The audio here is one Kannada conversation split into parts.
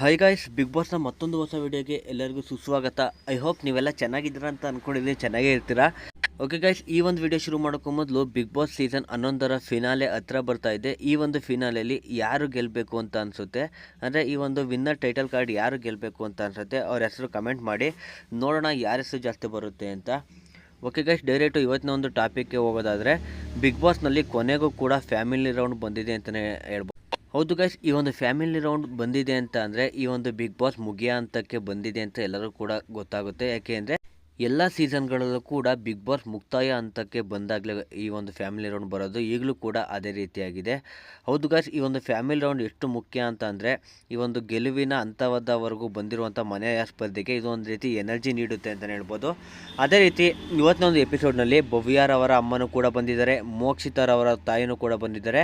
ಹೈ ಗಾಯ್ಸ್ ಬಿಗ್ ಬಾಸ್ನ ಮತ್ತೊಂದು ಹೊಸ ವಿಡಿಯೋಗೆ ಎಲ್ಲರಿಗೂ ಸುಸ್ವಾಗತ. ಐ ಹೋಪ್ ನೀವೆಲ್ಲ ಚೆನ್ನಾಗಿದ್ದೀರಾ ಅಂತ ಅಂದ್ಕೊಂಡಿದ್ದೀನಿ ಚೆನ್ನಾಗೇ ಇರ್ತೀರಾ? ಓಕೆ ಗಾಯ್ಸ್ ಈ ಒಂದು ವಿಡಿಯೋ ಶುರು ಮಾಡೋಕ್ಕೂ ಮೊದಲು ಬಿಗ್ ಬಾಸ್ ಸೀಸನ್ ಹನ್ನೊಂದರ ಫಿನಾಲೆ ಹತ್ರ ಬರ್ತಾ ಇದೆ. ಈ ಒಂದು ಫಿನಾಲೆಯಲ್ಲಿ ಯಾರು ಗೆಲ್ಲಬೇಕು ಅಂತ ಅನಿಸುತ್ತೆ? ಅಂದರೆ ಈ ಒಂದು ವಿನ್ನರ್ ಟೈಟಲ್ ಕಾರ್ಡ್ ಯಾರು ಗೆಲ್ಲಬೇಕು ಅಂತ ಅನಿಸುತ್ತೆ? ಅವ್ರ ಹೆಸರು ಕಮೆಂಟ್ ಮಾಡಿ. ನೋಡೋಣ ಯಾರ ಹೆಸರು ಜಾಸ್ತಿ ಬರುತ್ತೆ ಅಂತ. ಓಕೆ ಗೈಸ್ ಡೈರೆಕ್ಟು ಇವತ್ತಿನ ಒಂದು ಟಾಪಿಕ್ಗೆ ಹೋಗೋದಾದರೆ ಬಿಗ್ ಬಾಸ್ನಲ್ಲಿ ಕೊನೆಗೂ ಕೂಡ ಫ್ಯಾಮಿಲಿ ರೌಂಡ್ ಬಂದಿದೆ ಅಂತಲೇ ಹೇಳ್ಬೋದು. ಹೌದು ಗೈಸ್ ಈ ಒಂದು ಫ್ಯಾಮಿಲಿ ರೌಂಡ್ ಬಂದಿದೆ ಅಂತ ಅಂದರೆ ಈ ಒಂದು ಬಿಗ್ ಬಾಸ್ ಮುಗಿಯ ಹಂತಕ್ಕೆ ಬಂದಿದೆ ಅಂತ ಎಲ್ಲರೂ ಕೂಡ ಗೊತ್ತಾಗುತ್ತೆ. ಯಾಕೆ ಅಂದರೆ ಎಲ್ಲ ಸೀಸನ್ಗಳಲ್ಲೂ ಕೂಡ ಬಿಗ್ ಬಾಸ್ ಮುಕ್ತಾಯ ಹಂತಕ್ಕೆ ಬಂದಾಗಲೇ ಈ ಒಂದು ಫ್ಯಾಮಿಲಿ ರೌಂಡ್ ಬರೋದು ಈಗಲೂ ಕೂಡ ಅದೇ ರೀತಿಯಾಗಿದೆ. ಹೌದು ಗಾಯ್ಸ್ ಈ ಒಂದು ಫ್ಯಾಮಿಲಿ ರೌಂಡ್ ಎಷ್ಟು ಮುಖ್ಯ ಅಂತ ಅಂದರೆ, ಈ ಒಂದು ಗೆಲುವಿನ ಹಂತವಾದವರೆಗೂ ಬಂದಿರುವಂಥ ಮನೆಯ ಸ್ಪರ್ಧೆಗೆ ಇದೊಂದು ರೀತಿ ಎನರ್ಜಿ ನೀಡುತ್ತೆ ಅಂತಲೇ ಹೇಳ್ಬೋದು. ಅದೇ ರೀತಿ ಇವತ್ತಿನ ಒಂದು ಎಪಿಸೋಡ್ನಲ್ಲಿ ಭವ್ಯಾರವರ ಅಮ್ಮನೂ ಕೂಡ ಬಂದಿದ್ದಾರೆ ಮೋಕ್ಷಿತರವರ ತಾಯಿನೂ ಕೂಡ ಬಂದಿದ್ದಾರೆ,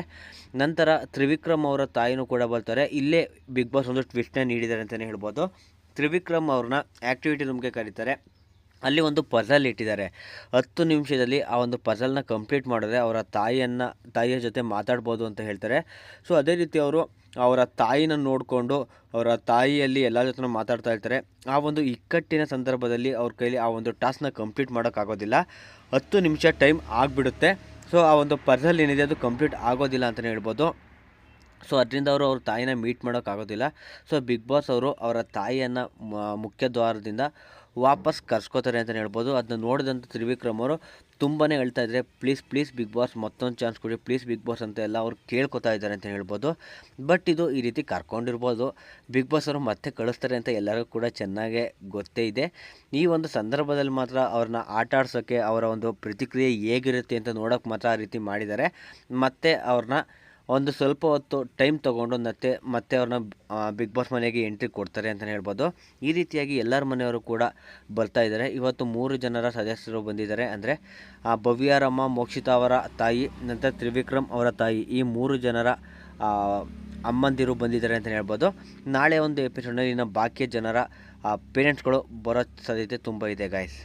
ನಂತರ ತ್ರಿವಿಕ್ರಮ್ ಅವರ ತಾಯಿನೂ ಕೂಡ ಬರ್ತಾರೆ. ಇಲ್ಲೇ ಬಿಗ್ ಬಾಸ್ ಒಂದು ಟ್ವಿಸ್ಟ್ನ ನೀಡಿದ್ದಾರೆ ಅಂತಲೇ ಹೇಳ್ಬೋದು. ತ್ರಿವಿಕ್ರಮ್ ಅವ್ರನ್ನ ಆ್ಯಕ್ಟಿವಿಟಿ ರೂಮ್ಗೆ ಕರೀತಾರೆ. ಅಲ್ಲಿ ಒಂದು ಪಜಲ್ ಇಟ್ಟಿದ್ದಾರೆ. ಹತ್ತು ನಿಮಿಷದಲ್ಲಿ ಆ ಒಂದು ಪಝಲ್ನ ಕಂಪ್ಲೀಟ್ ಮಾಡಿದ್ರೆ ಅವರ ತಾಯಿಯನ್ನು, ತಾಯಿಯ ಜೊತೆ ಮಾತಾಡ್ಬೋದು ಅಂತ ಹೇಳ್ತಾರೆ. ಸೊ ಅದೇ ರೀತಿ ಅವರು ಅವರ ತಾಯಿನ ನೋಡಿಕೊಂಡು ಅವರ ತಾಯಿಯಲ್ಲಿ ಎಲ್ಲ ಜೊತೆ ಮಾತಾಡ್ತಾ ಇರ್ತಾರೆ. ಆ ಒಂದು ಇಕ್ಕಟ್ಟಿನ ಸಂದರ್ಭದಲ್ಲಿ ಅವ್ರ ಕೈಲಿ ಆ ಒಂದು ಟಾಸ್ಕ್ನ ಕಂಪ್ಲೀಟ್ ಮಾಡೋಕ್ಕಾಗೋದಿಲ್ಲ ಹತ್ತು ನಿಮಿಷ ಟೈಮ್ ಆಗಿಬಿಡುತ್ತೆ. ಸೊ ಆ ಒಂದು ಪರ್ಸಲ್ ಏನಿದೆ ಅದು ಕಂಪ್ಲೀಟ್ ಆಗೋದಿಲ್ಲ ಅಂತಲೇ ಹೇಳ್ಬೋದು. ಸೊ ಅದರಿಂದ ಅವರು ಅವ್ರ ತಾಯಿನ ಮೀಟ್ ಮಾಡೋಕ್ಕಾಗೋದಿಲ್ಲ ಸೊ ಬಿಗ್ ಬಾಸ್ ಅವರು ಅವರ ತಾಯಿಯನ್ನು ಮುಖ್ಯ ದ್ವಾರದಿಂದ ವಾಪಸ್ ಕರ್ಸ್ಕೋತಾರೆ ಅಂತಲೇ ಹೇಳ್ಬೋದು. ಅದನ್ನ ನೋಡಿದಂಥ ತ್ರಿವಿಕ್ರಮ್ ಅವರು ತುಂಬಾ ಹೇಳ್ತಾ ಇದ್ದಾರೆ ಪ್ಲೀಸ್ ಪ್ಲೀಸ್ ಬಿಗ್ ಬಾಸ್ ಮತ್ತೊಂದು ಚಾನ್ಸ್ ಕೊಡಿ. ಪ್ಲೀಸ್ ಬಿಗ್ ಬಾಸ್ ಅಂತ ಎಲ್ಲ ಅವ್ರು ಕೇಳ್ಕೊತಾ ಇದ್ದಾರೆ ಅಂತ ಹೇಳ್ಬೋದು. ಬಟ್ ಇದು ಈ ರೀತಿ ಕರ್ಕೊಂಡಿರ್ಬೋದು. ಬಿಗ್ ಬಾಸ್ ಅವರು ಮತ್ತೆ ಕಳಿಸ್ತಾರೆ ಅಂತ ಎಲ್ಲರಿಗೂ ಕೂಡ ಚೆನ್ನಾಗೇ ಗೊತ್ತೇ ಇದೆ. ಈ ಒಂದು ಸಂದರ್ಭದಲ್ಲಿ ಮಾತ್ರ ಅವ್ರನ್ನ ಆಟ ಆಡ್ಸೋಕ್ಕೆ ಅವರ ಒಂದು ಪ್ರತಿಕ್ರಿಯೆ ಹೇಗಿರುತ್ತೆ ಅಂತ ನೋಡೋಕೆ ಮಾತ್ರ ಆ ರೀತಿ ಮಾಡಿದ್ದಾರೆ. ಮತ್ತು ಅವ್ರನ್ನ ಒಂದು ಸ್ವಲ್ಪ ಹೊತ್ತು ಟೈಮ್ ತೊಗೊಂಡು ಮತ್ತೆ ಮತ್ತೆ ಅವ್ರನ್ನ ಬಿಗ್ ಬಾಸ್ ಮನೆಗೆ ಎಂಟ್ರಿ ಕೊಡ್ತಾರೆ ಅಂತಲೇ ಹೇಳ್ಬೋದು. ಈ ರೀತಿಯಾಗಿ ಎಲ್ಲರ ಮನೆಯವರು ಕೂಡ ಬರ್ತಾ ಇದ್ದಾರೆ. ಇವತ್ತು ಮೂರು ಜನರ ಸದಸ್ಯರು ಬಂದಿದ್ದಾರೆ. ಅಂದರೆ ಭವ್ಯಾರಮ್ಮ ಮೋಕ್ಷಿತಾ ಅವರ ತಾಯಿ, ನಂತರ ತ್ರಿವಿಕ್ರಮ್ ಅವರ ತಾಯಿ, ಈ ಮೂರು ಜನರ ಅಮ್ಮಂದಿರು ಬಂದಿದ್ದಾರೆ ಅಂತಲೇ ಹೇಳ್ಬೋದು. ನಾಳೆ ಒಂದು ಎಪಿಸೋಡ್ನಲ್ಲಿ ಇನ್ನು ಬಾಕಿ ಜನರ ಪೇರೆಂಟ್ಸ್ಗಳು ಬರೋ ಸಾಧ್ಯತೆ ತುಂಬ ಇದೆ ಗಾಯ್ಸ್